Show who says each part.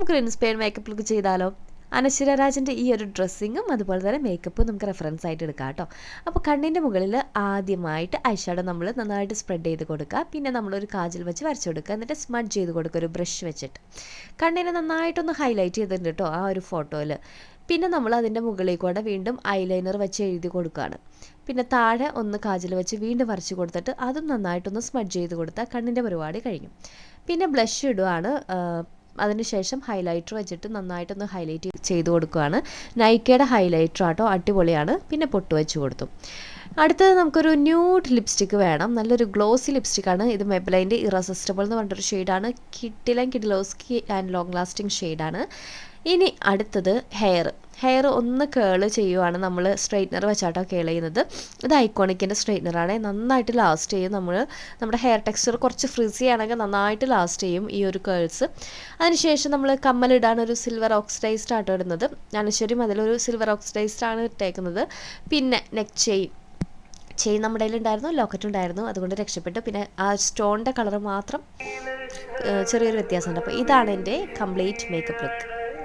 Speaker 1: നമുക്കൊരു inspire makeup look ചെയ്താലോ? അനശ്വര രാജന്റെ ഈ ഒരു ഡ്രസ്സിങ്ങും അതുപോലെ തന്നെ മേക്കപ്പും നമുക്ക് റെഫറൻസ് ആയിട്ട് എടുക്കാം കേട്ടോ. അപ്പോൾ കണ്ണിന്റെ മുകളിൽ ആദ്യമായിട്ട് ഐഷാഡോ നമ്മൾ നന്നായിട്ട് സ്പ്രെഡ് ചെയ്ത് കൊടുക്കുക. പിന്നെ നമ്മളൊരു കാജൽ വെച്ച് വരച്ചു കൊടുക്കുക. എന്നിട്ട് സ്മഡ് ചെയ്ത് കൊടുക്കുക ഒരു ബ്രഷ് വെച്ചിട്ട്. കണ്ണിനെ നന്നായിട്ടൊന്ന് ഹൈലൈറ്റ് ചെയ്തിട്ടുണ്ട് കേട്ടോ ആ ഒരു ഫോട്ടോയിൽ പിന്നെ നമ്മൾ അതിന്റെ മുകളിൽ കൂടെ വീണ്ടും ഐലൈനർ വെച്ച് എഴുതി കൊടുക്കുകയാണ്. പിന്നെ താഴെ ഒന്ന് കാജൽ വെച്ച് വീണ്ടും വരച്ച് കൊടുത്തിട്ട് അതും നന്നായിട്ടൊന്ന് സ്മഡ് ചെയ്ത് കൊടുത്താൽ കണ്ണിന്റെ പരിപാടി കഴിഞ്ഞു. പിന്നെ ബ്ലഷ് ഇടുവാണ് അതിനുശേഷം ഹൈലൈറ്റർ വെച്ചിട്ട് നന്നായിട്ടൊന്ന് ഹൈലൈറ്റ് ചെയ്ത് കൊടുക്കുകയാണ് നൈക്കയുടെ ഹൈലൈറ്റർ ആട്ടോ അടിപൊളിയാണ്. പിന്നെ പൊട്ട് വെച്ച് കൊടുത്തു. അടുത്തത് നമുക്കൊരു ന്യൂഡ് ലിപ്സ്റ്റിക്ക് വേണം. നല്ലൊരു ഗ്ലോസി ലിപ്സ്റ്റിക്കാണ് ഇത് മെബലൈന്റെ ഇറസിസ്റ്റബിൾ എന്ന് പറഞ്ഞിട്ടൊരു ഷെയ്ഡാണ് കിട്ടിലൻ കിഡിലോസ്കി ആൻഡ് ലോങ് ലാസ്റ്റിംഗ് ഷെയ്ഡാണ് ഇനി അടുത്തത് ഹെയർ ഹെയർ ഒന്ന് കേൾ ചെയ്യുവാണ് നമ്മൾ സ്ട്രെയിറ്റ്നർ വെച്ചാട്ടോ കേൾ ചെയ്യുന്നത്. ഇത് ഐക്കോണിക്കിന്റെ സ്ട്രെയിറ്റ്നറാണ് നന്നായിട്ട് ലാസ്റ്റ് ചെയ്യും നമ്മൾ. നമ്മുടെ ഹെയർ ടെക്സ്ചർ കുറച്ച് ഫ്രിസി ആണെങ്കിൽ നന്നായിട്ട് ലാസ്റ്റ് ചെയ്യും ഈ ഒരു കേൾസ് അതിനുശേഷം നമ്മൾ കമ്മലിടാൻ ഒരു സിൽവർ ഓക്സിഡൈസ്ഡ് ആട്ടോ ഇടുന്നത്. ഞാനശ്വര്യം അതിലൊരു സിൽവർ ഓക്സിഡൈസ്ഡ് ആണ് ഇട്ടേക്കുന്നത്. പിന്നെ നെക്ക് ചെയിൻ ചെയിൻ നമ്മുടെ കയ്യിലുണ്ടായിരുന്നു ലോക്കറ്റ് ഉണ്ടായിരുന്നു. അതുകൊണ്ട് രക്ഷപ്പെട്ടു. പിന്നെ ആ സ്റ്റോണിന്റെ കളർ മാത്രം ചെറിയൊരു വ്യത്യാസമുണ്ട്. അപ്പോൾ ഇതാണ് എന്റെ കംപ്ലീറ്റ് മേക്കപ്പ് ലുക്ക്